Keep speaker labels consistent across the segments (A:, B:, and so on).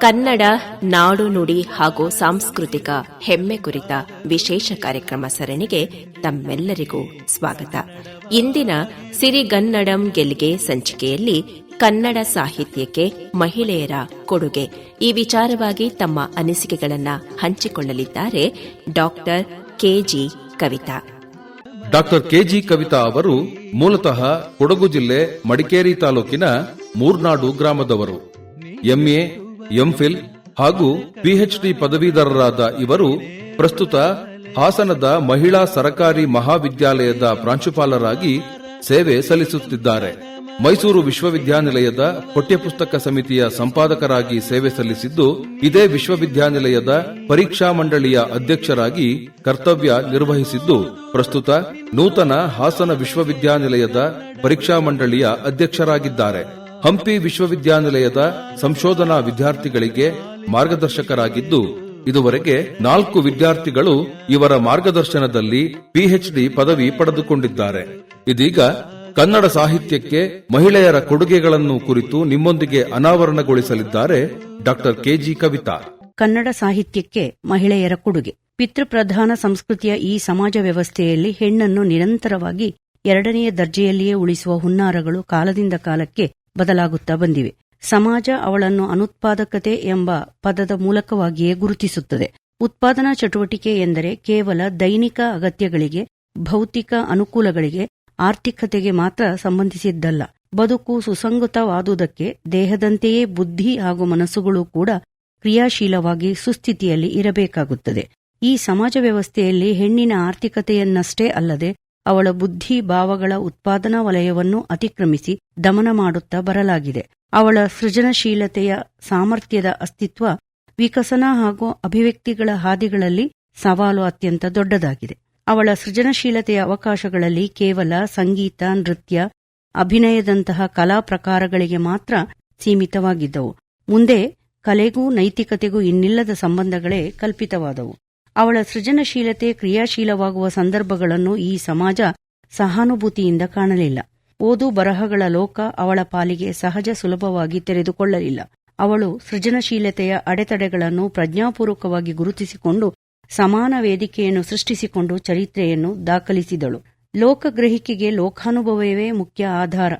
A: ಕನ್ನಡ, ನಾಡು ನುಡಿ ಹಾಗೂ ಸಾಂಸ್ಕೃತಿಕ ಹೆಮ್ಮೆ ಕುರಿತ ವಿಶೇಷ ಕಾರ್ಯಕ್ರಮ ಸರಣಿಗೆ ತಮ್ಮೆಲ್ಲರಿಗೂ ಸ್ವಾಗತ. ಇಂದಿನ ಸಿರಿಗನ್ನಡಂ ಗೆಲ್ಗೆ ಸಂಚಿಕೆಯಲ್ಲಿ ಕನ್ನಡ ಸಾಹಿತ್ಯಕ್ಕೆ ಮಹಿಳೆಯರ ಕೊಡುಗೆ. ಈ ವಿಚಾರವಾಗಿ ತಮ್ಮ ಅನಿಸಿಕೆಗಳನ್ನು ಹಂಚಿಕೊಳ್ಳಲಿದ್ದಾರೆ doctor KG Kavitha.
B: Doctor KG Kavitha ಅವರು ಮೂಲತಃ ಕೊಡಗು ಜಿಲ್ಲೆ ಮಡಿಕೇರಿ ತಾಲೂಕಿನ ಮೂರ್ನಾಡು ಗ್ರಾಮದವರು. ಎಂಎ ಎಂಫಿಲ್ ಹಾಗೂ ಪಿಎಚ್ಡಿ ಪದವೀಧರರಾದ ಇವರು ಪ್ರಸ್ತುತ ಹಾಸನದ ಮಹಿಳಾ ಸರಕಾರಿ ಮಹಾವಿದ್ಯಾಲಯದ ಪ್ರಾಂಶುಪಾಲರಾಗಿ ಸೇವೆ ಸಲ್ಲಿಸುತ್ತಿದ್ದಾರೆ. ಮೈಸೂರು ವಿಶ್ವವಿದ್ಯಾನಿಲಯದ ಪಠ್ಯಪುಸ್ತಕ ಸಮಿತಿಯ ಸಂಪಾದಕರಾಗಿ ಸೇವೆ ಸಲ್ಲಿಸಿದ್ದು, ಇದೇ ವಿಶ್ವವಿದ್ಯಾನಿಲಯದ ಪರೀಕ್ಷಾ ಮಂಡಳಿಯ ಅಧ್ಯಕ್ಷರಾಗಿ ಕರ್ತವ್ಯ ನಿರ್ವಹಿಸಿದ್ದು, ಪ್ರಸ್ತುತ ನೂತನ ಹಾಸನ ವಿಶ್ವವಿದ್ಯಾನಿಲಯದ ಪರೀಕ್ಷಾ ಮಂಡಳಿಯ ಅಧ್ಯಕ್ಷರಾಗಿದ್ದಾರೆ. ಹಂಪಿ ವಿಶ್ವವಿದ್ಯಾನಿಲಯದ ಸಂಶೋಧನಾ ವಿದ್ಯಾರ್ಥಿಗಳಿಗೆ ಮಾರ್ಗದರ್ಶಕರಾಗಿದ್ದು, ಇದುವರೆಗೆ ನಾಲ್ಕು ವಿದ್ಯಾರ್ಥಿಗಳು ಇವರ ಮಾರ್ಗದರ್ಶನದಲ್ಲಿ ಪಿಎಚ್ಡಿ ಪದವಿ ಪಡೆದುಕೊಂಡಿದ್ದಾರೆ. ಇದೀಗ ಕನ್ನಡ ಸಾಹಿತ್ಯಕ್ಕೆ ಮಹಿಳೆಯರ ಕೊಡುಗೆಗಳನ್ನು ಕುರಿತು ನಿಮ್ಮೊಂದಿಗೆ ಅನಾವರಣಗೊಳಿಸಲಿದ್ದಾರೆ ಡಾಕ್ಟರ್ ಕೆಜಿ ಕವಿತಾ.
C: ಕನ್ನಡ ಸಾಹಿತ್ಯಕ್ಕೆ ಮಹಿಳೆಯರ ಕೊಡುಗೆ. ಪಿತೃಪ್ರಧಾನ ಸಂಸ್ಕೃತಿಯ ಈ ಸಮಾಜ ವ್ಯವಸ್ಥೆಯಲ್ಲಿ ಹೆಣ್ಣನ್ನು ನಿರಂತರವಾಗಿ ಎರಡನೆಯ ದರ್ಜೆಯಲ್ಲಿಯೇ ಉಳಿಸುವ ಹುನ್ನಾರಗಳು ಕಾಲದಿಂದ ಕಾಲಕ್ಕೆ ಬದಲಾಗುತ್ತಾ ಬಂದಿವೆ. ಸಮಾಜ ಅವಳನ್ನು ಅನುತ್ಪಾದಕತೆ ಎಂಬ ಪದದ ಮೂಲಕವಾಗಿಯೇ ಗುರುತಿಸುತ್ತದೆ. ಉತ್ಪಾದನಾ ಚಟುವಟಿಕೆ ಎಂದರೆ ಕೇವಲ ದೈನಿಕ ಅಗತ್ಯಗಳಿಗೆ, ಭೌತಿಕ ಅನುಕೂಲಗಳಿಗೆ, ಆರ್ಥಿಕತೆಗೆ ಮಾತ್ರ ಸಂಬಂಧಿಸಿದ್ದಲ್ಲ. ಬದುಕು ಸುಸಂಗತವಾದುದಕ್ಕೆ ದೇಹದಂತೆಯೇ ಬುದ್ಧಿ ಹಾಗೂ ಮನಸ್ಸುಗಳು ಕೂಡ ಕ್ರಿಯಾಶೀಲವಾಗಿ ಸುಸ್ಥಿತಿಯಲ್ಲಿ ಇರಬೇಕಾಗುತ್ತದೆ. ಈ ಸಮಾಜ ವ್ಯವಸ್ಥೆಯಲ್ಲಿ ಹೆಣ್ಣಿನ ಆರ್ಥಿಕತೆಯನ್ನಷ್ಟೇ ಅಲ್ಲದೆ ಅವಳ ಬುದ್ಧಿ ಭಾವಗಳ ಉತ್ಪಾದನಾ ವಲಯವನ್ನು ಅತಿಕ್ರಮಿಸಿ ದಮನ ಮಾಡುತ್ತಾ ಬರಲಾಗಿದೆ. ಅವಳ ಸೃಜನಶೀಲತೆಯ ಸಾಮರ್ಥ್ಯದ ಅಸ್ತಿತ್ವ, ವಿಕಸನ ಹಾಗೂ ಅಭಿವ್ಯಕ್ತಿಗಳ ಹಾದಿಗಳಲ್ಲಿ ಸವಾಲು ಅತ್ಯಂತ ದೊಡ್ಡದಾಗಿದೆ. ಅವಳ ಸೃಜನಶೀಲತೆಯ ಅವಕಾಶಗಳಲ್ಲಿ ಕೇವಲ ಸಂಗೀತ, ನೃತ್ಯ, ಅಭಿನಯದಂತಹ ಕಲಾ ಪ್ರಕಾರಗಳಿಗೆ ಮಾತ್ರ ಸೀಮಿತವಾಗಿದ್ದವು. ಮುಂದೆ ಕಲೆಗೂ ನೈತಿಕತೆಗೂ ಇನ್ನಿಲ್ಲದ ಸಂಬಂಧಗಳೇ ಕಲ್ಪಿತವಾದವು. ಅವಳ ಸೃಜನಶೀಲತೆ ಕ್ರಿಯಾಶೀಲವಾಗುವ ಸಂದರ್ಭಗಳನ್ನು ಈ ಸಮಾಜ ಸಹಾನುಭೂತಿಯಿಂದ ಕಾಣಲಿಲ್ಲ. ಓದು ಬರಹಗಳ ಲೋಕ ಅವಳ ಪಾಲಿಗೆ ಸಹಜ ಸುಲಭವಾಗಿ ತೆರೆದುಕೊಳ್ಳಲಿಲ್ಲ. ಅವಳು ಸೃಜನಶೀಲತೆಯ ಅಡೆತಡೆಗಳನ್ನು ಪ್ರಜ್ಞಾಪೂರ್ವಕವಾಗಿ ಗುರುತಿಸಿಕೊಂಡು ಸಮಾನ ವೇದಿಕೆಯನ್ನು ಸೃಷ್ಟಿಸಿಕೊಂಡು ಚರಿತ್ರೆಯನ್ನು ದಾಖಲಿಸಿದಳು. ಲೋಕಗ್ರಹಿಕೆಗೆ ಲೋಕಾನುಭವವೇ ಮುಖ್ಯ ಆಧಾರ.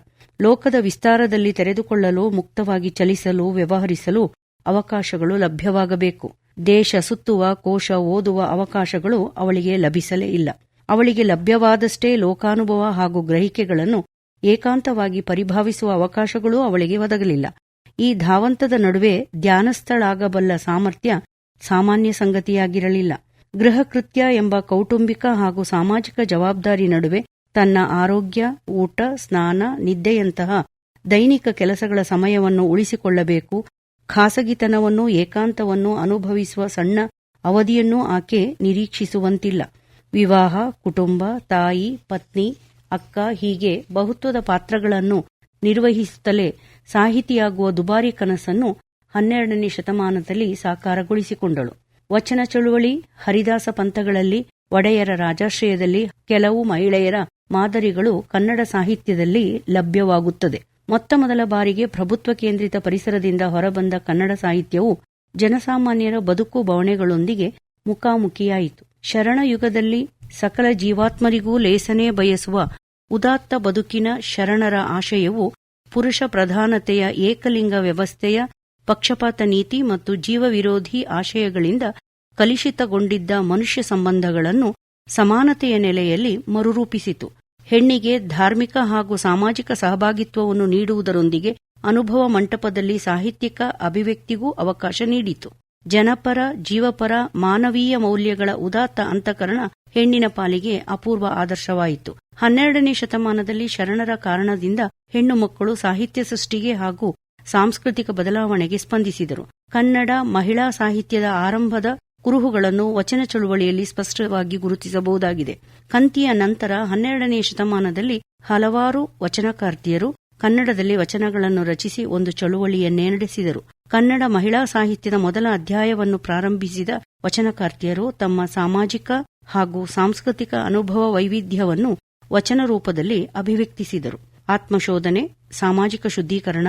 C: ಲೋಕದ ವಿಸ್ತಾರದಲ್ಲಿ ತೆರೆದುಕೊಳ್ಳಲು, ಮುಕ್ತವಾಗಿ ಚಲಿಸಲು, ವ್ಯವಹರಿಸಲು ಅವಕಾಶಗಳು ಲಭ್ಯವಾಗಬೇಕು. ದೇಶ ಸುತ್ತುವ, ಕೋಶ ಓದುವ ಅವಕಾಶಗಳು ಅವಳಿಗೆ ಲಭಿಸಲೇ ಇಲ್ಲ. ಅವಳಿಗೆ ಲಭ್ಯವಾದಷ್ಟೇ ಲೋಕಾನುಭವ ಹಾಗೂ ಗ್ರಹಿಕೆಗಳನ್ನು ಏಕಾಂತವಾಗಿ ಪರಿಭಾವಿಸುವ ಅವಕಾಶಗಳೂ ಅವಳಿಗೆ ಒದಗಲಿಲ್ಲ. ಈ ಧಾವಂತದ ನಡುವೆ ಧ್ಯಾನಸ್ಥಳಾಗಬಲ್ಲ ಸಾಮರ್ಥ್ಯ ಸಾಮಾನ್ಯ ಸಂಗತಿಯಾಗಿರಲಿಲ್ಲ. ಗೃಹಕೃತ್ಯ ಎಂಬ ಕೌಟುಂಬಿಕ ಹಾಗೂ ಸಾಮಾಜಿಕ ಜವಾಬ್ದಾರಿ ನಡುವೆ ತನ್ನ ಆರೋಗ್ಯ, ಊಟ, ಸ್ನಾನ, ನಿದ್ದೆಯಂತಹ ದೈನಿಕ ಕೆಲಸಗಳ ಸಮಯವನ್ನು ಉಳಿಸಿಕೊಳ್ಳಬೇಕು ಖಾಸಗಿತನವನ್ನು, ಏಕಾಂತವನ್ನು ಅನುಭವಿಸುವ ಸಣ್ಣ ಅವಧಿಯನ್ನೂ ಆಕೆ ನಿರೀಕ್ಷಿಸುವಂತಿಲ್ಲ. ವಿವಾಹ, ಕುಟುಂಬ, ತಾಯಿ, ಪತ್ನಿ, ಅಕ್ಕ ಹೀಗೆ ಬಹುತ್ವದ ಪಾತ್ರಗಳನ್ನು ನಿರ್ವಹಿಸುತ್ತಲೇ ಸಾಹಿತಿಯಾಗುವ ದುಬಾರಿ ಕನಸನ್ನು ಹನ್ನೆರಡನೇ ಶತಮಾನದಲ್ಲಿ ಸಾಕಾರಗೊಳಿಸಿಕೊಂಡಳು. ವಚನ ಚಳುವಳಿ, ಹರಿದಾಸ ಪಂಥಗಳಲ್ಲಿ ಒಡೆಯರ ರಾಜಾಶ್ರಯದಲ್ಲಿ ಕೆಲವು ಮಹಿಳೆಯರ ಮಾದರಿಗಳು ಕನ್ನಡ ಸಾಹಿತ್ಯದಲ್ಲಿ ಲಭ್ಯವಾಗುತ್ತದೆ. ಮೊತ್ತ ಮೊದಲ ಬಾರಿಗೆ ಪ್ರಭುತ್ವ ಕೇಂದ್ರಿತ ಪರಿಸರದಿಂದ ಹೊರಬಂದ ಕನ್ನಡ ಸಾಹಿತ್ಯವು ಜನಸಾಮಾನ್ಯರ ಬದುಕು ಬವಣೆಗಳೊಂದಿಗೆ ಮುಖಾಮುಖಿಯಾಯಿತು. ಶರಣಯುಗದಲ್ಲಿ ಸಕಲ ಜೀವಾತ್ಮರಿಗೂ ಲೇಸನೆ ಬಯಸುವ ಉದಾತ್ತ ಬದುಕಿನ ಶರಣರ ಆಶಯವು ಪುರುಷ ಪ್ರಧಾನತೆಯ ಏಕಲಿಂಗ ವ್ಯವಸ್ಥೆಯ ಪಕ್ಷಪಾತ ನೀತಿ ಮತ್ತು ಜೀವ ವಿರೋಧಿ ಆಶಯಗಳಿಂದ ಕಲುಷಿತಗೊಂಡಿದ್ದ ಮನುಷ್ಯ ಸಂಬಂಧಗಳನ್ನು ಸಮಾನತೆಯ ನೆಲೆಯಲ್ಲಿ ಮರುರೂಪಿಸಿತು. ಹೆಣ್ಣಿಗೆ ಧಾರ್ಮಿಕ ಹಾಗೂ ಸಾಮಾಜಿಕ ಸಹಭಾಗಿತ್ವವನ್ನು ನೀಡುವುದರೊಂದಿಗೆ ಅನುಭವ ಮಂಟಪದಲ್ಲಿ ಸಾಹಿತ್ಯಿಕ ಅಭಿವ್ಯಕ್ತಿಗೂ ಅವಕಾಶ ನೀಡಿತು. ಜನಪರ, ಜೀವಪರ, ಮಾನವೀಯ ಮೌಲ್ಯಗಳ ಉದಾತ್ತ ಅಂತಃಕರಣ ಹೆಣ್ಣಿನ ಪಾಲಿಗೆ ಅಪೂರ್ವ ಆದರ್ಶವಾಯಿತು. ಹನ್ನೆರಡನೇ ಶತಮಾನದಲ್ಲಿ ಶರಣರ ಕಾರಣದಿಂದ ಹೆಣ್ಣು ಮಕ್ಕಳು ಸಾಹಿತ್ಯ ಸೃಷ್ಟಿಗೆ ಹಾಗೂ ಸಾಂಸ್ಕೃತಿಕ ಬದಲಾವಣೆಗೆ ಸ್ಪಂದಿಸಿದರು. ಕನ್ನಡ ಮಹಿಳಾ ಸಾಹಿತ್ಯದ ಆರಂಭದ ಕುರುಹುಗಳನ್ನು ವಚನ ಚಳುವಳಿಯಲ್ಲಿ ಸ್ಪಷ್ಟವಾಗಿ ಗುರುತಿಸಬಹುದಾಗಿದೆ. ಕಂತಿಯ ನಂತರ ಹನ್ನೆರಡನೇ ಶತಮಾನದಲ್ಲಿ ಹಲವಾರು ವಚನಕಾರ್ತಿಯರು ಕನ್ನಡದಲ್ಲಿ ವಚನಗಳನ್ನು ರಚಿಸಿ ಒಂದು ಚಳುವಳಿಯನ್ನೇ ನಡೆಸಿದರು. ಕನ್ನಡ ಮಹಿಳಾ ಸಾಹಿತ್ಯದ ಮೊದಲ ಅಧ್ಯಾಯವನ್ನು ಪ್ರಾರಂಭಿಸಿದ ವಚನಕಾರ್ತಿಯರು ತಮ್ಮ ಸಾಮಾಜಿಕ ಹಾಗೂ ಸಾಂಸ್ಕೃತಿಕ ಅನುಭವ ವೈವಿಧ್ಯವನ್ನು ವಚನ ರೂಪದಲ್ಲಿ ಅಭಿವ್ಯಕ್ತಿಸಿದರು. ಆತ್ಮಶೋಧನೆ, ಸಾಮಾಜಿಕ ಶುದ್ಧೀಕರಣ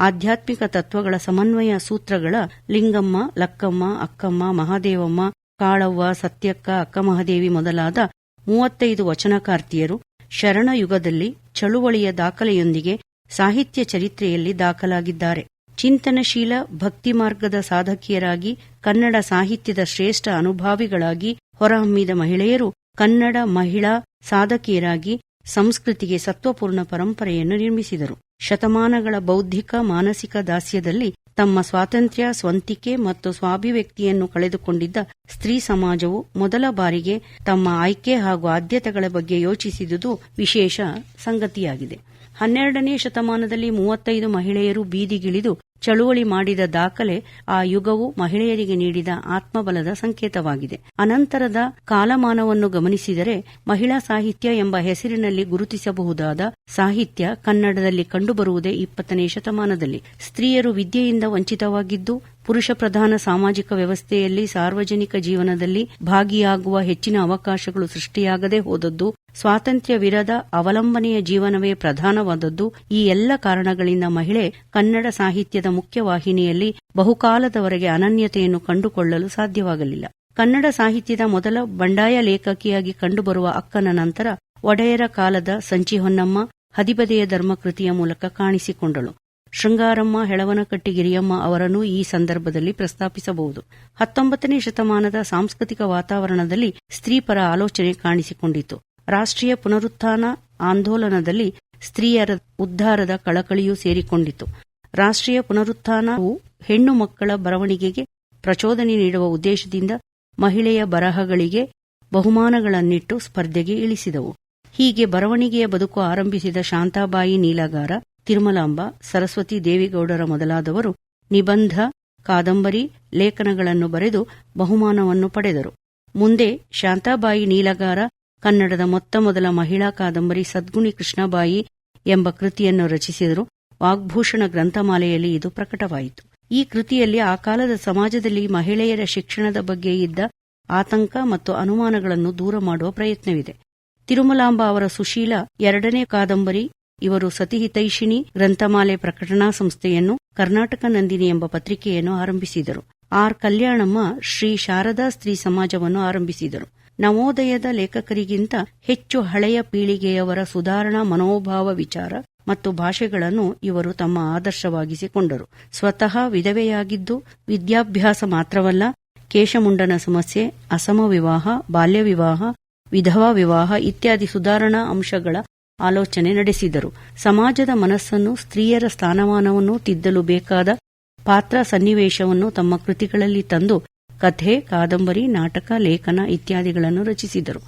C: ಆಧ್ಯಾತ್ಮಿಕ ತತ್ವಗಳ ಸಮನ್ವಯ ಸೂತ್ರಗಳ ಲಿಂಗಮ್ಮ, ಲಕ್ಕಮ್ಮ, ಅಕ್ಕಮ್ಮ, ಮಹಾದೇವಮ್ಮ, ಕಾಳವ್ವ, ಸತ್ಯಕ್ಕ ಅಕ್ಕಮಹಾದೇವಿ ಮೊದಲಾದ ಮೂವತ್ತೈದು ವಚನಕಾರ್ತಿಯರು ಶರಣಯುಗದಲ್ಲಿ ಚಳುವಳಿಯ ದಾಖಲೆಯೊಂದಿಗೆ ಸಾಹಿತ್ಯ ಚರಿತ್ರೆಯಲ್ಲಿ ದಾಖಲಾಗಿದ್ದಾರೆ. ಚಿಂತನಶೀಲ ಭಕ್ತಿ ಮಾರ್ಗದ ಸಾಧಕಿಯರಾಗಿ, ಕನ್ನಡ ಸಾಹಿತ್ಯದ ಶ್ರೇಷ್ಠ ಅನುಭಾವಿಗಳಾಗಿ ಹೊರಹಮ್ಮಿದ ಮಹಿಳೆಯರು ಕನ್ನಡ ಮಹಿಳಾ ಸಾಧಕಿಯರಾಗಿ ಸಂಸ್ಕೃತಿಗೆ ಸತ್ವಪೂರ್ಣ ಪರಂಪರೆಯನ್ನು ನಿರ್ಮಿಸಿದರು. ಶತಮಾನಗಳ ಬೌದ್ಧಿಕ, ಮಾನಸಿಕ ದಾಸ್ಯದಲ್ಲಿ ತಮ್ಮ ಸ್ವಾತಂತ್ರ್ಯ, ಸ್ವಂತಿಕೆ ಮತ್ತು ಸ್ವಾಭಿವ್ಯಕ್ತಿಯನ್ನು ಕಳೆದುಕೊಂಡಿದ್ದ ಸ್ತ್ರೀ ಸಮಾಜವು ಮೊದಲ ಬಾರಿಗೆ ತಮ್ಮ ಆಯ್ಕೆ ಹಾಗೂ ಆದ್ಯತೆಗಳ ಬಗ್ಗೆ ಯೋಚಿಸಿದುದು ವಿಶೇಷ ಸಂಗತಿಯಾಗಿದೆ. ಹನ್ನೆರಡನೇ ಶತಮಾನದಲ್ಲಿ ಮೂವತ್ತೈದು ಮಹಿಳೆಯರು ಬೀದಿಗಿಳಿದು ಚಳುವಳಿ ಮಾಡಿದ ದಾಖಲೆ ಆ ಯುಗವು ಮಹಿಳೆಯರಿಗೆ ನೀಡಿದ ಆತ್ಮಬಲದ ಸಂಕೇತವಾಗಿದೆ. ಅನಂತರದ ಕಾಲಮಾನವನ್ನು ಗಮನಿಸಿದರೆ ಮಹಿಳಾ ಸಾಹಿತ್ಯ ಎಂಬ ಹೆಸರಿನಲ್ಲಿ ಗುರುತಿಸಬಹುದಾದ ಸಾಹಿತ್ಯ ಕನ್ನಡದಲ್ಲಿ ಕಂಡುಬರುವುದೇ ಇಪ್ಪತ್ತನೇ ಶತಮಾನದಲ್ಲಿ. ಸ್ತ್ರೀಯರು ವಿದ್ಯೆಯಿಂದ ವಂಚಿತವಾಗಿದ್ದು, ಪುರುಷ ಪ್ರಧಾನ ಸಾಮಾಜಿಕ ವ್ಯವಸ್ಥೆಯಲ್ಲಿ ಸಾರ್ವಜನಿಕ ಜೀವನದಲ್ಲಿ ಭಾಗಿಯಾಗುವ ಹೆಚ್ಚಿನ ಅವಕಾಶಗಳು ಸೃಷ್ಟಿಯಾಗದೆ ಹೋದದ್ದು ಸ್ವಾತಂತ್ರ್ಯ ವಿರದ ಅವಲಂಬನೆಯ ಜೀವನವೇ ಪ್ರಧಾನವಾದದ್ದು. ಈ ಎಲ್ಲ ಕಾರಣಗಳಿಂದ ಮಹಿಳೆ ಕನ್ನಡ ಸಾಹಿತ್ಯದ ಮುಖ್ಯವಾಹಿನಿಯಲ್ಲಿ ಬಹುಕಾಲದವರೆಗೆ ಅನನ್ಯತೆಯನ್ನು ಕಂಡುಕೊಳ್ಳಲು ಸಾಧ್ಯವಾಗಲಿಲ್ಲ. ಕನ್ನಡ ಸಾಹಿತ್ಯದ ಮೊದಲ ಬಂಡಾಯ ಲೇಖಕಿಯಾಗಿ ಕಂಡುಬರುವ ಅಕ್ಕನ ನಂತರ ಒಡೆಯರ ಕಾಲದ ಸಂಚಿ ಹೊನ್ನಮ್ಮ ಹದಿಬದೆಯ ಧರ್ಮಕೃತಿಯ ಮೂಲಕ ಕಾಣಿಸಿಕೊಂಡಳು. ಶೃಂಗಾರಮ್ಮ ಹೆಳವನಕಟ್ಟಿ ಗಿರಿಯಮ್ಮ ಅವರನ್ನು ಈ ಸಂದರ್ಭದಲ್ಲಿ ಪ್ರಸ್ತಾಪಿಸಬಹುದು. ಹತ್ತೊಂಬತ್ತನೇ ಶತಮಾನದ ಸಾಂಸ್ಕೃತಿಕ ವಾತಾವರಣದಲ್ಲಿ ಸ್ತ್ರೀಪರ ಆಲೋಚನೆ ಕಾಣಿಸಿಕೊಂಡಿತು ರಾಷ್ಟ್ರೀಯ ಪುನರುತ್ಥಾನ ಆಂದೋಲನದಲ್ಲಿ ಸ್ತ್ರೀಯರ ಉದ್ಧಾರದ ಕಳಕಳಿಯೂ ಸೇರಿಕೊಂಡಿತು ರಾಷ್ಟ್ರೀಯ ಪುನರುತ್ಥಾನವು ಹೆಣ್ಣು ಮಕ್ಕಳ ಬರವಣಿಗೆಗೆ ಪ್ರಚೋದನೆ ನೀಡುವ ಉದ್ದೇಶದಿಂದ ಮಹಿಳೆಯ ಬರಹಗಳಿಗೆ ಬಹುಮಾನಗಳನ್ನಿಟ್ಟು ಸ್ಪರ್ಧೆಗೆ ಇಳಿಸಿದವು. ಹೀಗೆ ಬರವಣಿಗೆಯ ಬದುಕು ಆರಂಭಿಸಿದ ಶಾಂತಾಬಾಯಿ ನೀಲಗಾರ, ತಿರುಮಲಾಂಬ, ಸರಸ್ವತಿ ದೇವಿಗೌಡರ ಮೊದಲಾದವರು ನಿಬಂಧ, ಕಾದಂಬರಿ ಲೇಖನಗಳನ್ನು ಬರೆದು ಬಹುಮಾನವನ್ನು ಪಡೆದರು. ಮುಂದೆ ಶಾಂತಾಬಾಯಿ ನೀಲಗಾರ ಕನ್ನಡದ ಮೊತ್ತ ಮೊದಲ ಮಹಿಳಾ ಕಾದಂಬರಿ ಸದ್ಗುಣಿ ಕೃಷ್ಣಬಾಯಿ ಎಂಬ ಕೃತಿಯನ್ನು ರಚಿಸಿದರು. ವಾಗ್ಭೂಷಣ ಗ್ರಂಥಮಾಲೆಯಲ್ಲಿ ಇದು ಪ್ರಕಟವಾಯಿತು. ಈ ಕೃತಿಯಲ್ಲಿ ಆ ಕಾಲದ ಸಮಾಜದಲ್ಲಿ ಮಹಿಳೆಯರ ಶಿಕ್ಷಣದ ಬಗ್ಗೆ ಇದ್ದ ಆತಂಕ ಮತ್ತು ಅನುಮಾನಗಳನ್ನು ದೂರ ಮಾಡುವ ಪ್ರಯತ್ನವಿದೆ. ತಿರುಮಲಾಂಬ ಅವರ ಸುಶೀಲ ಎರಡನೇ ಕಾದಂಬರಿ, ಇವರು ಸತಿಹಿತೈಷಿಣಿ ಗ್ರಂಥಮಾಲೆ ಪ್ರಕಟಣಾ ಸಂಸ್ಥೆಯನ್ನು ಕರ್ನಾಟಕ ನಂದಿನಿ ಎಂಬ ಪತ್ರಿಕೆಯನ್ನು ಆರಂಭಿಸಿದರು. ಆರ್. ಕಲ್ಯಾಣಮ್ಮ ಶ್ರೀ ಶಾರದಾ ಸ್ತ್ರೀ ಸಮಾಜವನ್ನು ಆರಂಭಿಸಿದರು. ನವೋದಯದ ಲೇಖಕರಿಗಿಂತ ಹೆಚ್ಚು ಹಳೆಯ ಪೀಳಿಗೆಯವರ ಸುಧಾರಣಾ ಮನೋಭಾವ ವಿಚಾರ ಮತ್ತು ಭಾಷೆಗಳನ್ನು ಇವರು ತಮ್ಮ ಆದರ್ಶವಾಗಿಸಿಕೊಂಡರು. ಸ್ವತಃ ವಿಧವೆಯಾಗಿದ್ದು ವಿದ್ಯಾಭ್ಯಾಸ ಮಾತ್ರವಲ್ಲ, ಕೇಶಮುಂಡನ ಸಮಸ್ಯೆ ಅಸಮ ವಿವಾಹ ಬಾಲ್ಯ ವಿವಾಹ ವಿಧವಾ ವಿವಾಹ ಇತ್ಯಾದಿ ಸುಧಾರಣಾ ಅಂಶಗಳ ಆಲೋಚನೆ ನಡೆಸಿದರು. ಸಮಾಜದ ಮನಸ್ಸನ್ನು ಸ್ತ್ರೀಯರ ಸ್ಥಾನಮಾನವನ್ನು ತಿದ್ದಲು ಬೇಕಾದ ಪಾತ್ರ ಸನ್ನಿವೇಶವನ್ನು ತಮ್ಮ ಕೃತಿಗಳಲ್ಲಿ ತಂದು ಕಥೆ, ಕಾದಂಬರಿ, ನಾಟಕ, ಲೇಖನ ಇತ್ಯಾದಿಗಳನ್ನು ರಚಿಸಿದರು.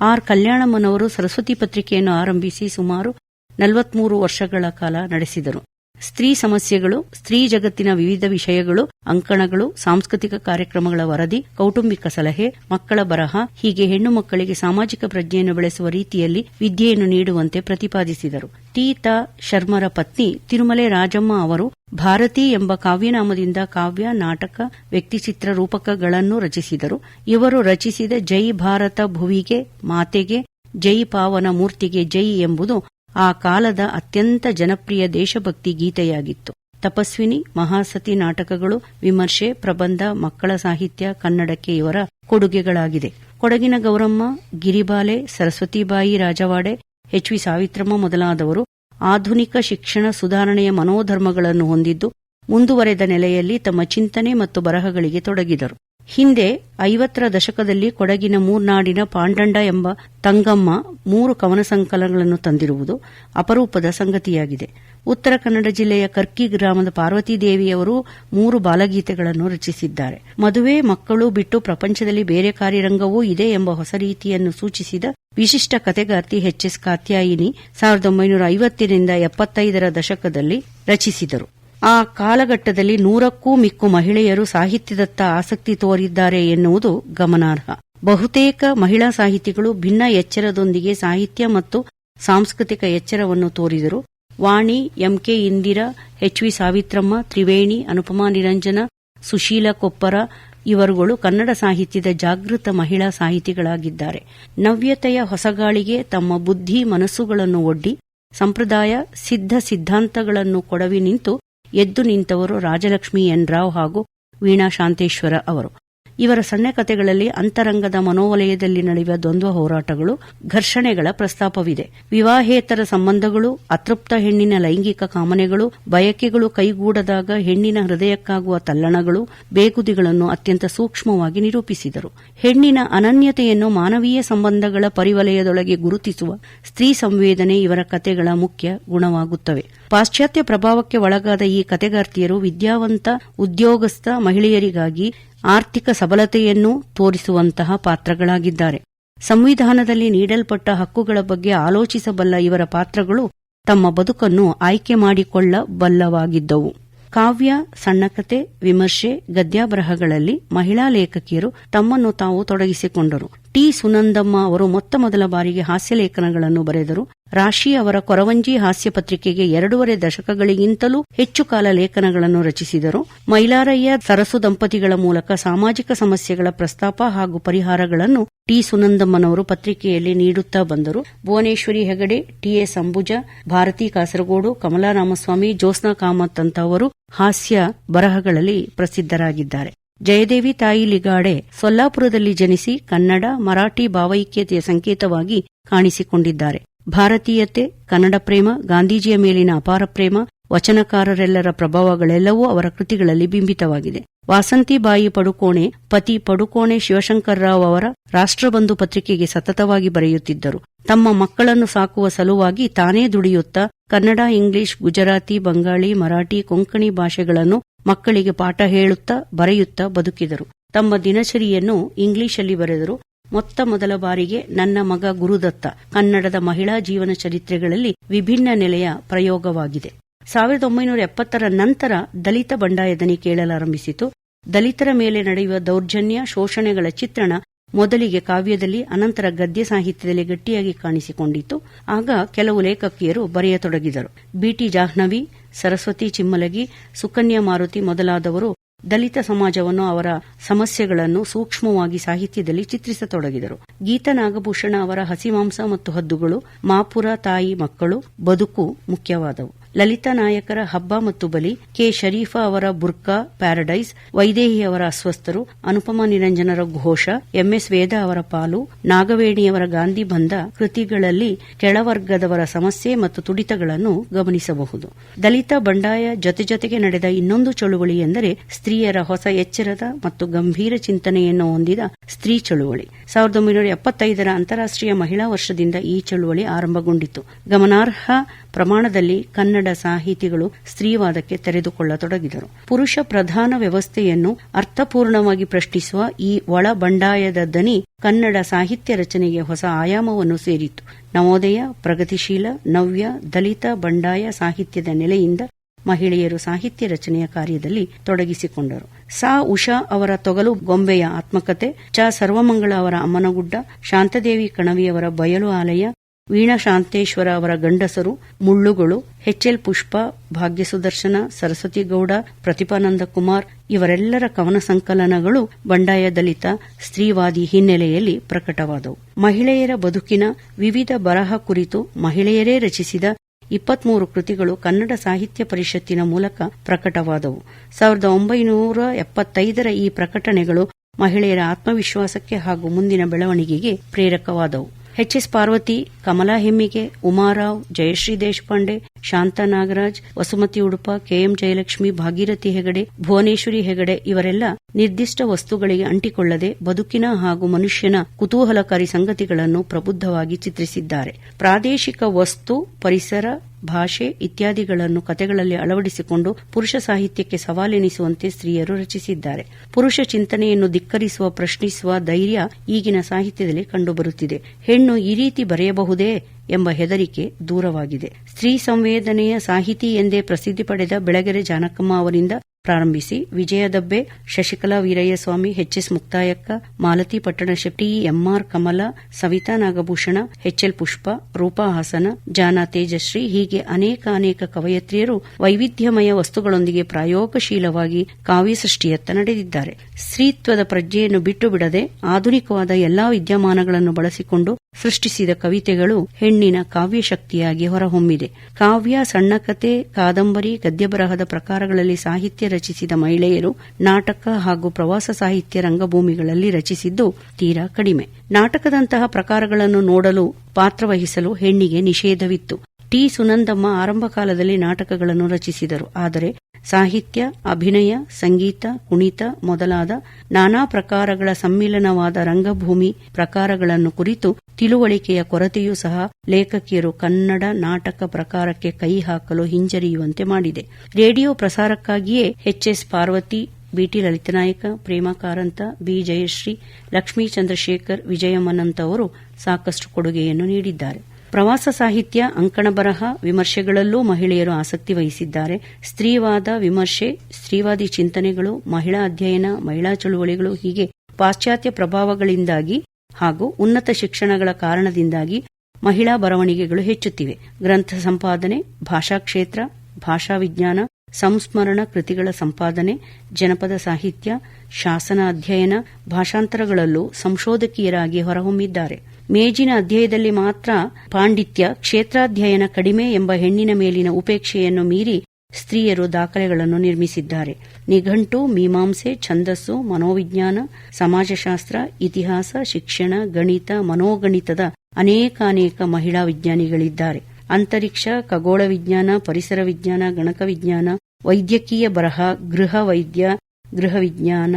C: ಆರ್. ಕಲ್ಯಾಣಮ್ಮನವರು ಸರಸ್ವತಿ ಪತ್ರಿಕೆಯನ್ನು ಆರಂಭಿಸಿ ಸುಮಾರು ನಲವತ್ಮೂರು ವರ್ಷಗಳ ಕಾಲ ನಡೆಸಿದರು. ಸ್ತ್ರೀ ಸಮಸ್ಯೆಗಳು, ಸ್ತ್ರೀ ಜಗತ್ತಿನ ವಿವಿಧ ವಿಷಯಗಳು, ಅಂಕಣಗಳು, ಸಾಂಸ್ಕೃತಿಕ ಕಾರ್ಯಕ್ರಮಗಳ ವರದಿ, ಕೌಟುಂಬಿಕ ಸಲಹೆ, ಮಕ್ಕಳ ಬರಹ, ಹೀಗೆ ಹೆಣ್ಣು ಮಕ್ಕಳಿಗೆ ಸಾಮಾಜಿಕ ಪ್ರಜ್ಞೆಯನ್ನು ಬೆಳೆಸುವ ರೀತಿಯಲ್ಲಿ ವಿದ್ಯೆಯನ್ನು ನೀಡುವಂತೆ ಪ್ರತಿಪಾದಿಸಿದರು. ತೀತ ಶರ್ಮರ ಪತ್ನಿ ತಿರುಮಲೆ ರಾಜಮ್ಮ ಅವರು ಭಾರತಿ ಎಂಬ ಕಾವ್ಯನಾಮದಿಂದ ಕಾವ್ಯ, ನಾಟಕ, ವ್ಯಕ್ತಿಚಿತ್ರ ರೂಪಕಗಳನ್ನು ರಚಿಸಿದರು. ಇವರು ರಚಿಸಿದ ಜೈ ಭಾರತ ಭುವಿಗೆ, ಮಾತೆಗೆ, ಜೈ ಪಾವನ ಮೂರ್ತಿಗೆ ಜೈ ಎಂಬುದು ಆ ಕಾಲದ ಅತ್ಯಂತ ಜನಪ್ರಿಯ ದೇಶಭಕ್ತಿ ಗೀತೆಯಾಗಿತ್ತು. ತಪಸ್ವಿನಿ, ಮಹಾಸತಿ ನಾಟಕಗಳು, ವಿಮರ್ಶೆ, ಪ್ರಬಂಧ, ಮಕ್ಕಳ ಸಾಹಿತ್ಯ, ಕನ್ನಡಕ್ಕೆ ಇವರ ಕೊಡುಗೆಗಳಾಗಿದೆ ಕೊಡಗಿನ ಗೌರಮ್ಮ, ಗಿರಿಬಾಲೆ, ಸರಸ್ವತಿಬಾಯಿ ರಾಜವಾಡೆ, ಎಚ್ ವಿ ಸಾವಿತ್ರಮ್ಮ ಮೊದಲಾದವರು ಆಧುನಿಕ ಶಿಕ್ಷಣ ಸುಧಾರಣೆಯ ಮನೋಧರ್ಮಗಳನ್ನು ಹೊಂದಿದ್ದು ಮುಂದುವರೆದ ನೆಲೆಯಲ್ಲಿ ತಮ್ಮ ಚಿಂತನೆ ಮತ್ತು ಬರಹಗಳಿಗೆ ತೊಡಗಿದರು. ಹಿಂದೆ ಐವತ್ತರ ದಶಕದಲ್ಲಿ ಕೊಡಗಿನ ಮೂರ್ನಾಡಿನ ಪಾಂಡಂಡ ಎಂಬ ತಂಗಮ್ಮ ಮೂರು ಕವನ ಸಂಕಲನಗಳನ್ನು ತಂದಿರುವುದು ಅಪರೂಪದ ಸಂಗತಿಯಾಗಿದೆ. ಉತ್ತರ ಕನ್ನಡ ಜಿಲ್ಲೆಯ ಕರ್ಕಿ ಗ್ರಾಮದ ಪಾರ್ವತಿದೇವಿಯವರು ಮೂರು ಬಾಲಗೀತೆಗಳನ್ನು ರಚಿಸಿದ್ದಾರೆ. ಮದುವೆ, ಮಕ್ಕಳು ಬಿಟ್ಟು ಪ್ರಪಂಚದಲ್ಲಿ ಬೇರೆ ಕಾರ್ಯರಂಗವೂ ಇದೆ ಎಂಬ ಹೊಸ ರೀತಿಯನ್ನು ಸೂಚಿಸಿದ ವಿಶಿಷ್ಟ ಕತೆಗಾರ್ತಿ ಎಚ್ ಎಸ್ ಕಾತ್ಯಾಯಿನಿ ಸಾವಿರದ ಒಂಬೈನೂರ ಐವತ್ತರಿಂದ ಎಪ್ಪತ್ತೈದರ ದಶಕದಲ್ಲಿ ರಚಿಸಿದರು. ಆ ಕಾಲಘಟ್ಟದಲ್ಲಿ ನೂರಕ್ಕೂ ಮಿಕ್ಕು ಮಹಿಳೆಯರು ಸಾಹಿತ್ಯದತ್ತ ಆಸಕ್ತಿ ತೋರಿದ್ದಾರೆ ಎನ್ನುವುದು ಗಮನಾರ್ಹ. ಬಹುತೇಕ ಮಹಿಳಾ ಸಾಹಿತಿಗಳು ಭಿನ್ನ ಎಚ್ಚರದೊಂದಿಗೆ ಸಾಹಿತ್ಯ ಮತ್ತು ಸಾಂಸ್ಕೃತಿಕ ಎಚ್ಚರವನ್ನು ತೋರಿದರು. ವಾಣಿ ಎಂಕೆ ಇಂದಿರಾ ಎಚ್ವಿ ಸಾವಿತ್ರಮ್ಮ, ತ್ರಿವೇಣಿ, ಅನುಪಮಾ ನಿರಂಜನ, ಸುಶೀಲ ಕೊಪ್ಪರ ಇವರುಗಳು ಕನ್ನಡ ಸಾಹಿತ್ಯದ ಜಾಗೃತ ಮಹಿಳಾ ಸಾಹಿತಿಗಳಾಗಿದ್ದಾರೆ. ನವ್ಯತೆಯ ಹೊಸಗಾಳಿಗೆ ತಮ್ಮ ಬುದ್ಧಿ ಮನಸ್ಸುಗಳನ್ನು ಒಡ್ಡಿ, ಸಂಪ್ರದಾಯ, ಸಿದ್ಧ ಸಿದ್ಧಾಂತಗಳನ್ನು ಕೊಡವಿ ನಿಂತು ಎದ್ದು ನಿಂತವರು ರಾಜಲಕ್ಷ್ಮಿ ಎನ್ ರಾವ್ ಹಾಗೂ ವೀಣಾ ಶಾಂತೇಶ್ವರ ಅವರು. ಇವರ ಸಣ್ಣ ಕಥೆಗಳಲ್ಲಿ ಅಂತರಂಗದ ಮನೋವಲಯದಲ್ಲಿ ನಡೆಯುವ ದ್ವಂದ್ವ ಹೋರಾಟಗಳು, ಘರ್ಷಣೆಗಳ ಪ್ರಸ್ತಾಪವಿದೆ. ವಿವಾಹೇತರ ಸಂಬಂಧಗಳು, ಅತೃಪ್ತ ಹೆಣ್ಣಿನ ಲೈಂಗಿಕ ಕಾಮನೆಗಳು, ಬಯಕೆಗಳು ಕೈಗೂಡದಾಗ ಹೆಣ್ಣಿನ ಹೃದಯಕ್ಕಾಗುವ ತಲ್ಲಣಗಳು, ಬೇಗುದಿಗಳನ್ನು ಅತ್ಯಂತ ಸೂಕ್ಷ್ಮವಾಗಿ ನಿರೂಪಿಸಿದರು. ಹೆಣ್ಣಿನ ಅನನ್ಯತೆಯನ್ನು ಮಾನವೀಯ ಸಂಬಂಧಗಳ ಪರಿವಲಯದೊಳಗೆ ಗುರುತಿಸುವ ಸ್ತ್ರೀ ಸಂವೇದನೆ ಇವರ ಕಥೆಗಳ ಮುಖ್ಯ ಗುಣವಾಗುತ್ತವೆ. ಪಾಶ್ಚಾತ್ಯ ಪ್ರಭಾವಕ್ಕೆ ಒಳಗಾದ ಈ ಕತೆಗಾರ್ತಿಯರು ವಿದ್ಯಾವಂತ, ಉದ್ಯೋಗಸ್ಥ ಮಹಿಳೆಯರಿಗಾಗಿ ಆರ್ಥಿಕ ಸಬಲತೆಯನ್ನು ತೋರಿಸುವಂತಹ ಪಾತ್ರಗಳಾಗಿದ್ದಾರೆ. ಸಂವಿಧಾನದಲ್ಲಿ ನೀಡಲ್ಪಟ್ಟ ಹಕ್ಕುಗಳ ಬಗ್ಗೆ ಆಲೋಚಿಸಬಲ್ಲ ಇವರ ಪಾತ್ರಗಳು ತಮ್ಮ ಬದುಕನ್ನು ಆಯ್ಕೆ ಮಾಡಿಕೊಳ್ಳಬಲ್ಲವಾಗಿದ್ದವು. ಕಾವ್ಯ, ಸಣ್ಣಕತೆ, ವಿಮರ್ಶೆ, ಗದ್ಯಾಬರಹಗಳಲ್ಲಿ ಮಹಿಳಾ ಲೇಖಕಿಯರು ತಮ್ಮನ್ನು ತಾವು ತೊಡಗಿಸಿಕೊಂಡರು. ಟಿ ಸುನಂದಮ್ಮ ಅವರು ಮೊತ್ತ ಮೊದಲ ಬಾರಿಗೆ ಹಾಸ್ಯ ಲೇಖನಗಳನ್ನು ಬರೆದರು. ರಾಶಿ ಅವರ ಕೊರವಂಜಿ ಹಾಸ್ಯ ಪತ್ರಿಕೆಗೆ ಎರಡೂವರೆ ದಶಕಗಳಿಗಿಂತಲೂ ಹೆಚ್ಚು ಕಾಲ ಲೇಖನಗಳನ್ನು ರಚಿಸಿದರು. ಮೈಲಾರಯ್ಯ ಸರಸು ದಂಪತಿಗಳ ಮೂಲಕ ಸಾಮಾಜಿಕ ಸಮಸ್ಯೆಗಳ ಪ್ರಸ್ತಾಪ ಹಾಗೂ ಪರಿಹಾರಗಳನ್ನು ಟಿ ಸುನಂದಮ್ಮನವರು ಪತ್ರಿಕೆಯಲ್ಲಿ ನೀಡುತ್ತಾ ಬಂದರು. ಭುವನೇಶ್ವರಿ ಹೆಗಡೆ ಟಿಎಸ್ ಅಂಬುಜ, ಭಾರತಿ ಕಾಸರಗೋಡು ಕಮಲಾ ರಾಮಸ್ವಾಮಿ ಜ್ಯೋತ್ಸ್ನಾ ಕಾಮತ್ ಅಂತವರು ಹಾಸ್ಯ ಬರಹಗಳಲ್ಲಿ ಪ್ರಸಿದ್ಧರಾಗಿದ್ದಾರೆ. ಜಯದೇವಿ ತಾಯಿ ಲಿಗಾಡೆ ಸೊಲ್ಲಾಪುರದಲ್ಲಿ ಜನಿಸಿ ಕನ್ನಡ, ಮರಾಠಿ ಭಾವೈಕ್ಯತೆಯ ಸಂಕೇತವಾಗಿ ಕಾಣಿಸಿಕೊಂಡಿದ್ದಾರೆ. ಭಾರತೀಯತೆ, ಕನ್ನಡ ಪ್ರೇಮ, ಗಾಂಧೀಜಿಯ ಮೇಲಿನ ಅಪಾರ ಪ್ರೇಮ, ವಚನಕಾರರೆಲ್ಲರ ಪ್ರಭಾವಗಳೆಲ್ಲವೂ ಅವರ ಕೃತಿಗಳಲ್ಲಿ ಬಿಂಬಿತವಾಗಿದೆ. ವಾಸಂತಿಬಾಯಿ ಪಡುಕೋಣೆ, ಪತಿ ಪಡುಕೋಣೆ ಶಿವಶಂಕರ್ರಾವ್ ಅವರ ರಾಷ್ಟ್ರಬಂಧು ಪತ್ರಿಕೆಗೆ ಸತತವಾಗಿ ಬರೆಯುತ್ತಿದ್ದರು. ತಮ್ಮ ಮಕ್ಕಳನ್ನು ಸಾಕುವ ಸಲುವಾಗಿ ತಾನೇ ದುಡಿಯುತ್ತಾ ಕನ್ನಡ, ಇಂಗ್ಲಿಷ್, ಗುಜರಾತಿ, ಬಂಗಾಳಿ, ಮರಾಠಿ, ಕೊಂಕಣಿ ಭಾಷೆಗಳನ್ನು ಮಕ್ಕಳಿಗೆ ಪಾಠ ಹೇಳುತ್ತಾ ಬರೆಯುತ್ತಾ ಬದುಕಿದರು. ತಮ್ಮ ದಿನಚರಿಯನ್ನು ಇಂಗ್ಲಿಷಲ್ಲಿ ಬರೆದರು. ಮೊತ್ತ ಮೊದಲ ಬಾರಿಗೆ ನನ್ನ ಮಗ ಗುರುದತ್ತ ಕನ್ನಡದ ಮಹಿಳಾ ಜೀವನ ಚರಿತ್ರೆಗಳಲ್ಲಿ ವಿಭಿನ್ನ ನೆಲೆಯ ಪ್ರಯೋಗವಾಗಿದೆ. ಸಾವಿರದ ಒಂಬೈನೂರ ಎಪ್ಪತ್ತರ ನಂತರ ದಲಿತ ಬಂಡಾಯದನಿ ಕೇಳಲಾರಂಭಿಸಿತು. ದಲಿತರ ಮೇಲೆ ನಡೆಯುವ ದೌರ್ಜನ್ಯ, ಶೋಷಣೆಗಳ ಚಿತ್ರಣ ಮೊದಲಿಗೆ ಕಾವ್ಯದಲ್ಲಿ, ಅನಂತರ ಗದ್ಯ ಸಾಹಿತ್ಯದಲ್ಲಿ ಗಟ್ಟಿಯಾಗಿ ಕಾಣಿಸಿಕೊಂಡಿತು ಆಗ ಕೆಲವು ಲೇಖಕಿಯರು ಬರೆಯತೊಡಗಿದರು. ಬಿಟಿ ಜಾಹ್ನವಿ ಸರಸ್ವತಿ ಚಿಮ್ಮಲಗಿ, ಸುಕನ್ಯಾ ಮಾರುತಿ ಮೊದಲಾದವರು ದಲಿತ ಸಮಾಜವನ್ನು ಅವರ ಸಮಸ್ಯೆಗಳನ್ನು ಸೂಕ್ಷ್ಮವಾಗಿ ಸಾಹಿತ್ಯದಲ್ಲಿ ಚಿತ್ರಿಸತೊಡಗಿದರು. ಗೀತ ನಾಗಭೂಷಣ ಅವರ ಹಸಿಮಾಂಸ ಮತ್ತು ಹದ್ದುಗಳು, ಮಾಪುರ ತಾಯಿ ಮಕ್ಕಳು, ಬದುಕು ಮುಖ್ಯವಾದವು. ಲಲಿತಾ ನಾಯಕರ ಹಬ್ಬ ಮತ್ತು ಬಲಿ, ಕೆ. ಶರೀಫಾ ಅವರ ಬುರ್ಕಾ, ಪ್ಯಾರಡೈಸ್, ವೈದೇಹಿ ಅವರ ಅಸ್ವಸ್ಥರು, ಅನುಪಮ ನಿರಂಜನರ ಘೋಷ ಎಂಎಸ್ ವೇದ ಅವರ ಪಾಲು ನಾಗವೇಣಿಯವರ ಗಾಂಧಿ ಬಂಧ ಕೃತಿಗಳಲ್ಲಿ ಕೆಳವರ್ಗದವರ ಸಮಸ್ಯೆ ಮತ್ತು ತುಡಿತಗಳನ್ನು ಗಮನಿಸಬಹುದು. ದಲಿತ ಬಂಡಾಯ ಜೊತೆ ಜೊತೆಗೆ ನಡೆದ ಇನ್ನೊಂದು ಚಳುವಳಿ ಎಂದರೆ ಸ್ತ್ರೀಯರ ಹೊಸ ಎಚ್ಚರದ ಮತ್ತು ಗಂಭೀರ ಚಿಂತನೆಯನ್ನು ಹೊಂದಿದ ಸ್ತ್ರೀ ಚಳುವಳಿ. ಸಾವಿರದ ಒಂಬೈನೂರ ಎಪ್ಪತ್ತೈದರ ಅಂತಾರಾಷ್ಟೀಯ ಮಹಿಳಾ ವರ್ಷದಿಂದ ಈ ಚಳುವಳಿ ಆರಂಭಗೊಂಡಿತು. ಗಮನಾರ್ಹ ಪ್ರಮಾಣದಲ್ಲಿ ಕನ್ನಡ ಸಾಹಿತಿಗಳು ಸ್ತ್ರೀವಾದಕ್ಕೆ ತೆರೆದುಕೊಳ್ಳತೊಡಗಿದರು. ಪುರುಷ ಪ್ರಧಾನ ವ್ಯವಸ್ಥೆಯನ್ನು ಅರ್ಥಪೂರ್ಣವಾಗಿ ಪ್ರಶ್ನಿಸುವ ಈ ಒಳ ಬಂಡಾಯದ ದನಿ ಕನ್ನಡ ಸಾಹಿತ್ಯ ರಚನೆಗೆ ಹೊಸ ಆಯಾಮವನ್ನು ಸೇರಿತು ನವೋದಯ, ಪ್ರಗತಿಶೀಲ, ನವ್ಯ, ದಲಿತ ಬಂಡಾಯ ಸಾಹಿತ್ಯದ ನೆಲೆಯಿಂದ ಮಹಿಳೆಯರು ಸಾಹಿತ್ಯ ರಚನೆಯ ಕಾರ್ಯದಲ್ಲಿ ತೊಡಗಿಸಿಕೊಂಡರು. ಸಾ. ಉಷಾ ಅವರ ತೊಗಲು ಗೊಂಬೆಯ ಆತ್ಮಕತೆ, ಚ. ಸರ್ವಮಂಗಳ ಅವರ ಅಮ್ಮನಗುಡ್ಡ, ಶಾಂತದೇವಿ ಕಣವಿಯವರ ಬಯಲು ಆಲಯ ವೀಣಾ ಶಾಂತೇಶ್ವರ ಅವರ ಗಂಡಸರು, ಮುಳ್ಳುಗಳು ಎಚ್ಎಲ್ ಪುಷ್ಪ, ಭಾಗ್ಯಸುದರ್ಶನ ಸುದರ್ಶನ ಸರಸ್ವತಿ ಗೌಡ, ಪ್ರತಿಪಾನಂದ ಕುಮಾರ್ ಇವರೆಲ್ಲರ ಕವನ ಸಂಕಲನಗಳು ಬಂಡಾಯ ದಲಿತ, ಸ್ತ್ರೀವಾದಿ ಹಿನ್ನೆಲೆಯಲ್ಲಿ ಪ್ರಕಟವಾದವು. ಮಹಿಳೆಯರ ಬದುಕಿನ ವಿವಿಧ ಬರಹ ಕುರಿತು ಮಹಿಳೆಯರೇ ರಚಿಸಿದ ಇಪ್ಪತ್ಮೂರು ಕೃತಿಗಳು ಕನ್ನಡ ಸಾಹಿತ್ಯ ಪರಿಷತ್ತಿನ ಮೂಲಕ ಪ್ರಕಟವಾದವು. ಸಾವಿರದ ಒಂಬೈನೂರ ಎಪ್ಪತ್ತೈದರ ಈ ಪ್ರಕಟಣೆಗಳು ಮಹಿಳೆಯರ ಆತ್ಮವಿಶ್ವಾಸಕ್ಕೆ ಹಾಗೂ ಮುಂದಿನ ಬೆಳವಣಿಗೆಗೆ ಪ್ರೇರಕವಾದವು. ಎಚ್ಎಸ್ ಪಾರ್ವತಿ ಕಮಲಾ ಹೆಮ್ಮಿಗೆ ಉಮಾರಾವ್ ಜಯಶ್ರೀ ದೇಶಪಾಂಡೆ ಶಾಂತಾ ನಾಗರಾಜ್ ವಸುಮತಿ ಉಡುಪ ಕೆಎಂ ಜಯಲಕ್ಷ್ಮಿ ಭಾಗೀರಥಿ ಹೆಗಡೆ ಭುವನೇಶ್ವರಿ ಹೆಗಡೆ ಇವರೆಲ್ಲ ನಿರ್ದಿಷ್ಟ ವಸ್ತುಗಳಿಗೆ ಅಂಟಿಕೊಳ್ಳದೆ ಬದುಕಿನ ಹಾಗೂ ಮನುಷ್ಯನ ಕುತೂಹಲಕಾರಿ ಸಂಗತಿಗಳನ್ನು ಪ್ರಬುದ್ಧವಾಗಿ ಚಿತ್ರಿಸಿದ್ದಾರೆ. ಪ್ರಾದೇಶಿಕ ವಸ್ತು, ಪರಿಸರ ಭಾಷೆ ಇತ್ಯಾದಿಗಳನ್ನು ಕತೆಗಳಲ್ಲಿ ಅಳವಡಿಸಿಕೊಂಡು ಪುರುಷ ಸಾಹಿತ್ಯಕ್ಕೆ ಸವಾಲೆನಿಸುವಂತೆ ಸ್ತ್ರೀಯರು ರಚಿಸಿದ್ದಾರೆ. ಪುರುಷ ಚಿಂತನೆಯನ್ನು ಧಿಕ್ಕರಿಸುವ, ಪ್ರಶ್ನಿಸುವ ಧೈರ್ಯ ಈಗಿನ ಸಾಹಿತ್ಯದಲ್ಲಿ ಕಂಡುಬರುತ್ತಿದೆ. ಹೆಣ್ಣು ಈ ರೀತಿ ಬರೆಯಬಹುದೇ ಎಂಬ ಹೆದರಿಕೆ ದೂರವಾಗಿದೆ. ಸ್ತ್ರೀ ಸಂವೇದನೆಯ ಸಾಹಿತಿ ಎಂದೇ ಪ್ರಸಿದ್ಧಿ ಪಡೆದ ಬೆಳಗೆರೆ ಜಾನಕಮ್ಮ ಅವರಿಂದ ಪ್ರಾರಂಭಿಸಿ. Vijaya Dabbe, Shashikala Veerayya Swamy HS Muktayakka, Malati Pattanashetti, MR Kamala, Savita Nagabhushan HL Pushpa, Roopa Hassan, Jana Tejashree ಹೀಗೆ ಅನೇಕ ಅನೇಕ ಕವಯತ್ರಿಯರು ವೈವಿಧ್ಯಮಯ ವಸ್ತುಗಳೊಂದಿಗೆ ಪ್ರಾಯೋಗಶೀಲವಾಗಿ ಕಾವ್ಯ ಸೃಷ್ಟಿಯತ್ತ ನಡೆದಿದ್ದಾರೆ. ಸ್ತ್ರೀತ್ವದ ಪ್ರಜ್ಞೆಯನ್ನು ಬಿಟ್ಟು ಬಿಡದೆ ಆಧುನಿಕವಾದ ಎಲ್ಲಾ ವಿದ್ಯಮಾನಗಳನ್ನು ಬಳಸಿಕೊಂಡು ಸೃಷ್ಟಿಸಿದ ಕವಿತೆಗಳು ಹೆಣ್ಣಿನ ಕಾವ್ಯ ಶಕ್ತಿಯಾಗಿ ಹೊರಹೊಮ್ಮಿದೆ. ಕಾವ್ಯ ಸಣ್ಣ ಕತೆ ಕಾದಂಬರಿ, ಗದ್ಯಬರಹದ ಪ್ರಕಾರಗಳಲ್ಲಿ ಸಾಹಿತ್ಯ ರಚಿಸಿದ ಮಹಿಳೆಯರು ನಾಟಕ ಹಾಗೂ ಪ್ರವಾಸ ಸಾಹಿತ್ಯ ರಂಗಭೂಮಿಗಳಲ್ಲಿ ರಚಿಸಿದ್ದು ತೀರಾ ಕಡಿಮೆ. ನಾಟಕದಂತಹ ಪ್ರಕಾರಗಳನ್ನು ನೋಡಲು ಪಾತ್ರವಹಿಸಲು ಹೆಣ್ಣಿಗೆ ನಿಷೇಧವಿತ್ತು. ಟಿ. ಸುನಂದಮ್ಮ ಆರಂಭ ಕಾಲದಲ್ಲಿ ನಾಟಕಗಳನ್ನು ರಚಿಸಿದರು. ಆದರೆ ಸಾಹಿತ್ಯ, ಅಭಿನಯ, ಸಂಗೀತ, ಕುಣಿತ ಮೊದಲಾದ ನಾನಾ ಪ್ರಕಾರಗಳ ಸಮ್ಮಿಲನವಾದ ರಂಗಭೂಮಿ ಪ್ರಕಾರಗಳನ್ನು ಕುರಿತು ತಿಳುವಳಿಕೆಯ ಕೊರತೆಯೂ ಸಹ ಲೇಖಕಿಯರು ಕನ್ನಡ ನಾಟಕ ಪ್ರಕಾರಕ್ಕೆ ಕೈ ಹಾಕಲು ಹಿಂಜರಿಯುವಂತೆ ಮಾಡಿದೆ. Radio ಪ್ರಸಾರಕ್ಕಾಗಿಯೇ HS Parvati BT Lalita Nayak Prema Karanth, B Jayashree, Lakshmi Chandrashekhar, ವಿಜಯಮನಂತ್ ಅವರು ಸಾಕಷ್ಟು ಕೊಡುಗೆಯನ್ನು ನೀಡಿದ್ದಾರೆ. ಪ್ರವಾಸ ಸಾಹಿತ್ಯ, ಅಂಕಣ ಬರಹ, ವಿಮರ್ಶೆಗಳಲ್ಲೂ ಮಹಿಳೆಯರು ಆಸಕ್ತಿ ವಹಿಸಿದ್ದಾರೆ. ಸ್ತ್ರೀವಾದ ವಿಮರ್ಶೆ, ಸ್ತ್ರೀವಾದಿ ಚಿಂತನೆಗಳು, ಮಹಿಳಾ ಅಧ್ಯಯನ, ಮಹಿಳಾ ಚಳುವಳಿಗಳು ಹೀಗೆ ಪಾಶ್ಚಾತ್ಯ ಪ್ರಭಾವಗಳಿಂದಾಗಿ ಹಾಗೂ ಉನ್ನತ ಶಿಕ್ಷಣಗಳ ಕಾರಣದಿಂದಾಗಿ ಮಹಿಳಾ ಬರವಣಿಗೆಗಳು ಹೆಚ್ಚುತ್ತಿವೆ. ಗ್ರಂಥ ಸಂಪಾದನೆ, ಭಾಷಾ ಕ್ಷೇತ್ರ, ಭಾಷಾ ವಿಜ್ಞಾನ, ಸಂಸ್ಮರಣ ಕೃತಿಗಳ ಸಂಪಾದನೆ, ಜನಪದ ಸಾಹಿತ್ಯ, ಶಾಸನ ಅಧ್ಯಯನ, ಭಾಷಾಂತರಗಳಲ್ಲೂ ಸಂಶೋಧಕಿಯರಾಗಿ ಹೊರಹೊಮ್ಮಿದ್ದಾರೆ. ಮೇಜಿನ ಅಧ್ಯಾಯದಲ್ಲಿ ಮಾತ್ರ ಪಾಂಡಿತ್ಯ ಕ್ಷೇತ್ರಾಧ್ಯಯನ ಕಡಿಮೆ ಎಂಬ ಹೆಣ್ಣಿನ ಮೇಲಿನ ಉಪೇಕ್ಷೆಯನ್ನು ಮೀರಿ ಸ್ತ್ರೀಯರು ದಾಖಲೆಗಳನ್ನು ನಿರ್ಮಿಸಿದ್ದಾರೆ. ನಿಘಂಟು, ಮೀಮಾಂಸೆ, ಛಂದಸ್ಸು, ಮನೋವಿಜ್ಞಾನ, ಸಮಾಜಶಾಸ್ತ್ರ, ಇತಿಹಾಸ, ಶಿಕ್ಷಣ, ಗಣಿತ, ಮನೋಗಣಿತದ ಅನೇಕಾನೇಕ ಮಹಿಳಾ ವಿಜ್ಞಾನಿಗಳಿದ್ದಾರೆ. ಅಂತರಿಕ್ಷ, ಖಗೋಳ ವಿಜ್ಞಾನ, ಪರಿಸರ ವಿಜ್ಞಾನ, ಗಣಕ ವಿಜ್ಞಾನ, ವೈದ್ಯಕೀಯ ಬರಹ, ಗೃಹ ವೈದ್ಯ, ಗೃಹ ವಿಜ್ಞಾನ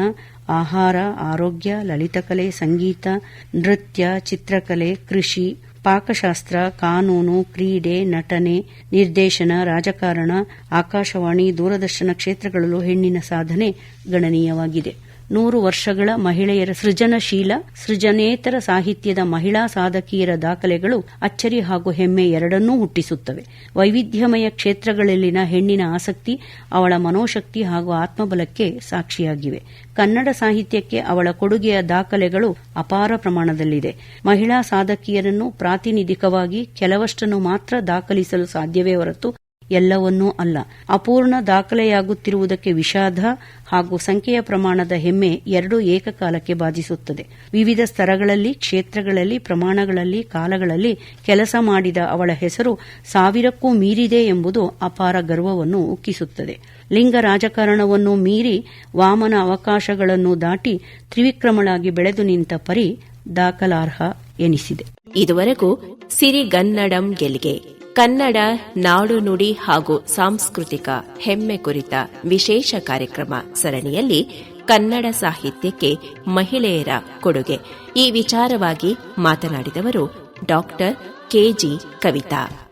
C: ಆಹಾರ, ಆರೋಗ್ಯ, ಲಲಿತಕಲೆ, ಸಂಗೀತ, ನೃತ್ಯ, ಚಿತ್ರಕಲೆ, ಕೃಷಿ, ಪಾಕಶಾಸ್ತ್ರ, ಕಾನೂನು, ಕ್ರೀಡೆ, ನಟನೆ, ನಿರ್ದೇಶನ, ರಾಜಕಾರಣ, ಆಕಾಶವಾಣಿ, ದೂರದರ್ಶನ ಕ್ಷೇತ್ರಗಳಲ್ಲೂ ಹೆಣ್ಣಿನ ಸಾಧನೆ ಗಣನೀಯವಾಗಿದೆ. ನೂರು ವರ್ಷಗಳ ಮಹಿಳೆಯರ ಸೃಜನಶೀಲ, ಸೃಜನೇತರ ಸಾಹಿತ್ಯದ ಮಹಿಳಾ ಸಾಧಕಿಯರ ದಾಖಲೆಗಳು ಅಚ್ಚರಿ ಹಾಗೂ ಹೆಮ್ಮೆ ಎರಡನ್ನೂ ಹುಟ್ಟಿಸುತ್ತವೆ. ವೈವಿಧ್ಯಮಯ ಕ್ಷೇತ್ರಗಳಲ್ಲಿನ ಹೆಣ್ಣಿನ ಆಸಕ್ತಿ, ಅವಳ ಮನೋಶಕ್ತಿ ಹಾಗೂ ಆತ್ಮಬಲಕ್ಕೆ ಸಾಕ್ಷಿಯಾಗಿವೆ. ಕನ್ನಡ ಸಾಹಿತ್ಯಕ್ಕೆ ಅವಳ ಕೊಡುಗೆಯ ದಾಖಲೆಗಳು ಅಪಾರ ಪ್ರಮಾಣದಲ್ಲಿದೆ. ಮಹಿಳಾ ಸಾಧಕಿಯರನ್ನು ಪ್ರಾತಿನಿಧಿಕವಾಗಿ ಕೆಲವಷ್ಟನ್ನು ಮಾತ್ರ ದಾಖಲಿಸಲು ಸಾಧ್ಯವೇ ಹೊರತು ಎಲ್ಲವನ್ನೂ ಅಲ್ಲ. ಅಪೂರ್ಣ ದಾಖಲೆಯಾಗುತ್ತಿರುವುದಕ್ಕೆ ವಿಷಾದ ಹಾಗೂ ಸಂಖ್ಯೆಯ ಪ್ರಮಾಣದ ಹೆಮ್ಮೆ ಎರಡೂ ಏಕಕಾಲಕ್ಕೆ ಬಾಧಿಸುತ್ತದೆ. ವಿವಿಧ ಸ್ತರಗಳಲ್ಲಿ, ಕ್ಷೇತ್ರಗಳಲ್ಲಿ, ಪ್ರಮಾಣಗಳಲ್ಲಿ, ಕಾಲಗಳಲ್ಲಿ ಕೆಲಸ ಮಾಡಿದ ಅವಳ ಹೆಸರು ಸಾವಿರಕ್ಕೂ ಮೀರಿದೆ ಎಂಬುದು ಅಪಾರ ಗರ್ವವನ್ನು ಉಕ್ಕಿಸುತ್ತದೆ. ಲಿಂಗ ರಾಜಕಾರಣವನ್ನು ಮೀರಿ ವಾಮನ ಅವಕಾಶಗಳನ್ನು ದಾಟಿ ತ್ರಿವಿಕ್ರಮಳಾಗಿ ಬೆಳೆದು ನಿಂತ ಪರಿ ದಾಖಲಾರ್ಹ ಎನಿಸಿದೆ.
A: ಇದುವರೆಗೂ ಸಿರಿಗನ್ನಡಂ ಗೆಲ್ಗೆ ಕನ್ನಡ, ನಾಡು ನುಡಿ ಹಾಗೂ ಸಾಂಸ್ಕೃತಿಕ ಹೆಮ್ಮೆ ಕುರಿತ ವಿಶೇಷ ಕಾರ್ಯಕ್ರಮ ಸರಣಿಯಲ್ಲಿ ಕನ್ನಡ ಸಾಹಿತ್ಯಕ್ಕೆ ಮಹಿಳೆಯರ ಕೊಡುಗೆ. ಈ ವಿಚಾರವಾಗಿ ಮಾತನಾಡಿದವರು ಡಾಕ್ಟರ್ ಕೆಜಿ ಕವಿತಾ.